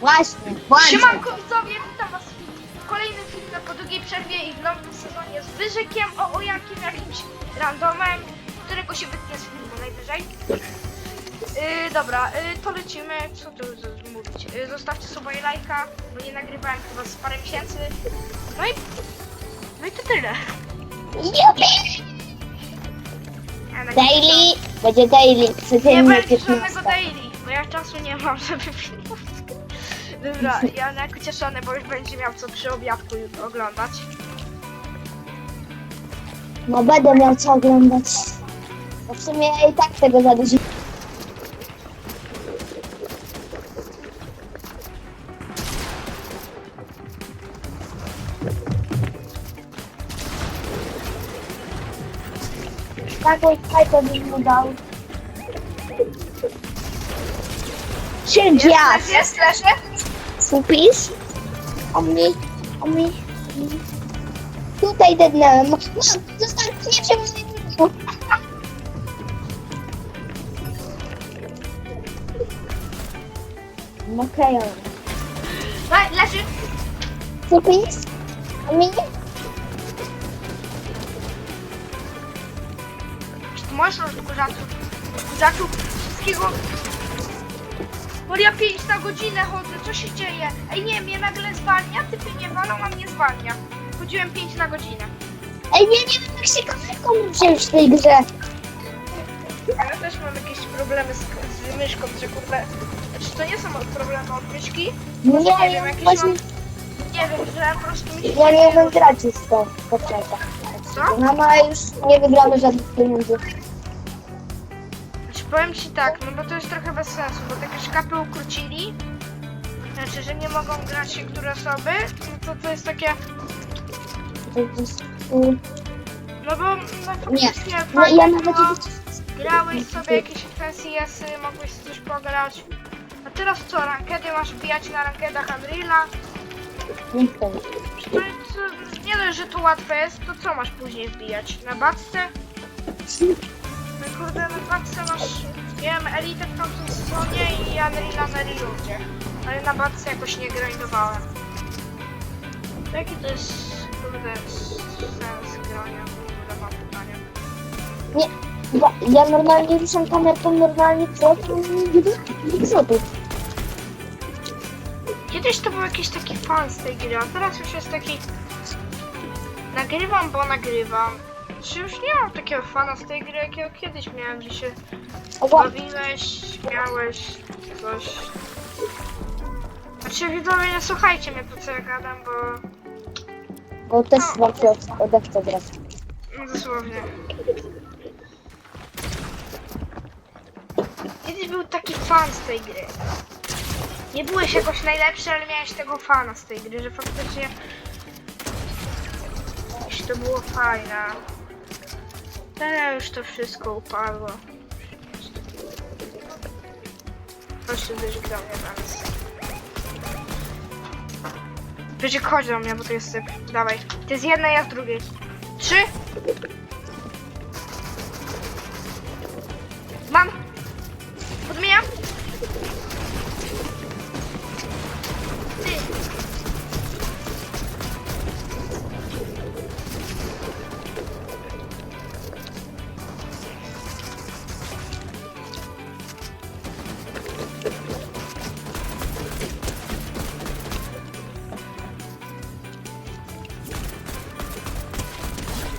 Właśnie, właśnie. Siemanko widzowie, witam was w kolejnym filmie po długiej przerwie i w nowym sezonie z Wyżykiem o, o jakim jakimś randomem, którego się wytnie z filmu najwyżej. Yy, dobra, yy, to lecimy, co tu z- mówić, yy, zostawcie sobie lajka, bo nie nagrywałem chyba z parę miesięcy. No i, no i to tyle. Jupi! Ja nagrywam- Daily, będzie daily, Nie codziennie będzie 15. żadnego daily, bo ja czasu nie mam, żeby filmować. Dobra, ja jako cieszony, bo już będzie miał co przy obiadku oglądać. No będę miał co oglądać. Bo w sumie ja i tak tego za dużo. Taką fajkę bym mu dał. Sierdzias! Jest, jest, leży. Kupisz? O mi, o mi, o mi. Tutaj dednąłem. Mam, zostawcie się w Okej, Le, leży. kupisz? O mi? Czy ty możesz odkurzaczu? Odkurzaczu wszystkiego. Bo ja 5 na godzinę chodzę, co się dzieje? Ej nie, mnie nagle zwalnia, typy nie walą, a mnie zwalnia. Chodziłem 5 na godzinę. Ej, nie, nie wiem jak się kamerką wziąć w tej grze. Ja też mam jakieś problemy z, z myszką, że kurde... Czy to nie są problemy od myszki? Nie, nie wiem, jakieś właśnie, mam... Nie wiem, że po prostu mi się... ja nie umiem już w to, poczekaj. Co? Mama już nie wygramy żadnych pieniędzy. Powiem ci tak, no bo to jest trochę bez sensu, bo takie szkapy ukrócili. Znaczy, że nie mogą grać niektóre osoby, no to to jest takie... No bo no, Nie, faktycznie no fajnie ja nawet było, nie grałeś sobie jakieś FNCS-y, mogłeś coś pograć. A teraz co, rankedy masz wbijać na rankedach Unreal'a? nie. No nie dość, że to łatwe jest, to co masz później wbijać? Na batce? No kurde, na batce masz, wiem, Elite w tamtym sezonie i Unreal'a na Reloadzie. Ale na batce jakoś nie grindowałem. Jaki to jest, kurde, sens grania? Kurde, mam pytanie. Nie, ja, ja normalnie ruszam kamerką normalnie co? To nie złotych. Kiedyś to był jakiś taki fan z tej gry, a teraz już jest taki... Nagrywam, bo nagrywam. Czy już nie mam takiego fana z tej gry, jakiego kiedyś miałem, że się bawiłeś, śmiałeś, coś. Znaczy widzowie, nie słuchajcie mnie po co ja gadam, bo... bo też wam się od- odechce grać. No dosłownie. Kiedyś był taki fan z tej gry. Nie byłeś jakoś najlepszy, ale miałeś tego fana z tej gry, że faktycznie... Jeśli to było fajne. Teraz już to wszystko upadło. Chodź tu też do mnie teraz. Wyciek, chodź do mnie, bo tu jest syp. Dawaj. Ty z jednej, ja z drugiej. Trzy.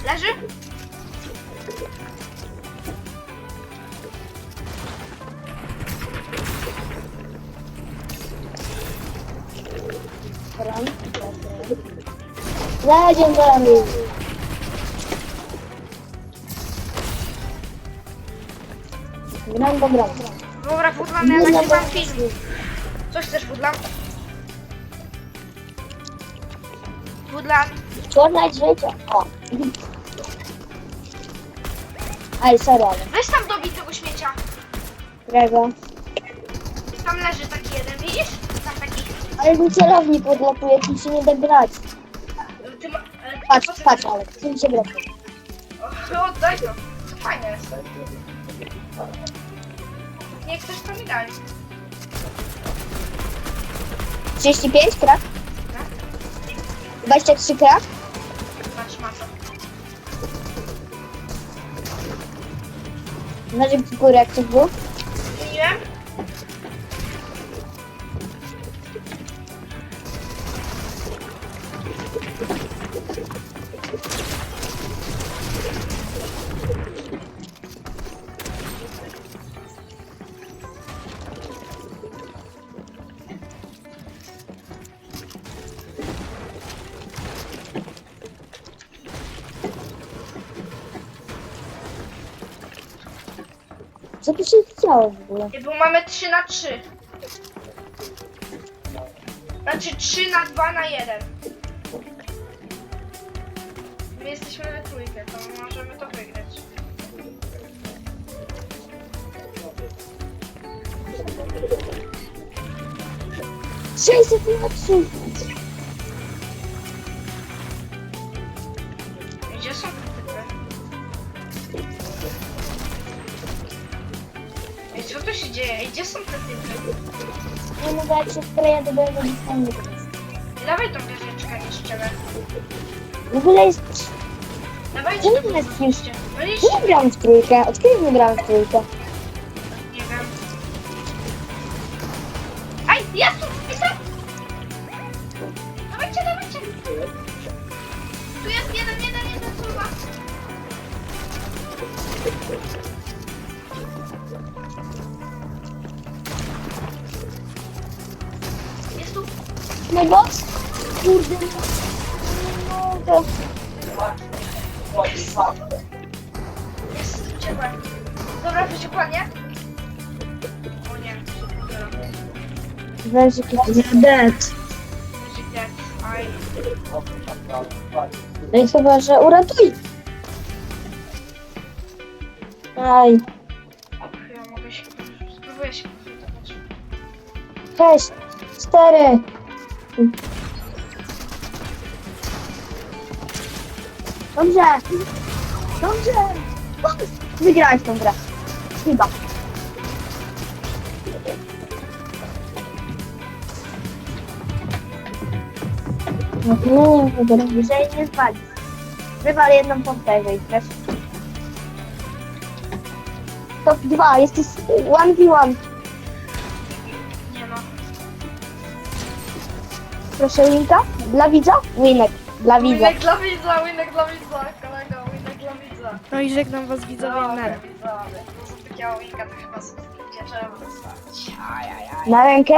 Leży? Legendary. Gram, bo gram. Dobra, Woodland, ja Nie, nagrywam no, film. Coś też Woodland? Woodland. Fortnite życie. O. Aj, sorry, ale. Weź tam dobij tego śmiecia. Którego? Tam leży taki jeden, widzisz? Tam taki. Ale mi celownik odlatuje, tu się nie da grać. Ty ma... ale- Patrz, po co- patrz, ale tu się gra. O, Oddaj to. To fajne jest. Nie, ktoś to mi dali. 35 krak? 23 krak? Patrz masa. Nożyk w górę, jak coś było? Co tu się działo w ogóle? Nie, bo mamy 3 na 3. Znaczy 3 na 2 na 1. My jesteśmy we trójkę, to możemy to wygrać. Sześćset na trzy. Gdzie są co tu się dzieje? Ej, gdzie są te typy? Nie mogę, jak się skleja do białego dostępu. Dawaj tą wieżyczkę niszczymy. W ogóle jest... Dawajcie Czemu to to jest niszcie. No Nie grałem w trójkę. Od kiedy nie grałem w trójkę? Nie wiem. Aj, jest tu! Jestem! Dawajcie, dawajcie! Tu jest jeden, jeden, jeden, kurwa! No bo... Kurde, no... no to... Jest. Dobra, to się kładnie? O nie, dobra. Wężyk jest... Dead. Będzie dead. Aj. No i chyba, że uratuj. Aj, Ja mogę się... Spróbuję się sześć, cztery. Dobrze. Dobrze. Wygrałeś tą grę. Chyba. No wygrać. Jeżeli nie zwalisz. Wywal jedną pompę, wyjdziesz. Top 2, jesteś 1v1. Proszę linka. Dla widza? Winek. Dla widza. Winek dla widza, winek dla widza, kolego, winek dla widza. No i żegnam was widzowie Dobra, na widzowie. To za takiego winka to chyba sobie nie trzeba dostać. Ajajaj. Na rękę?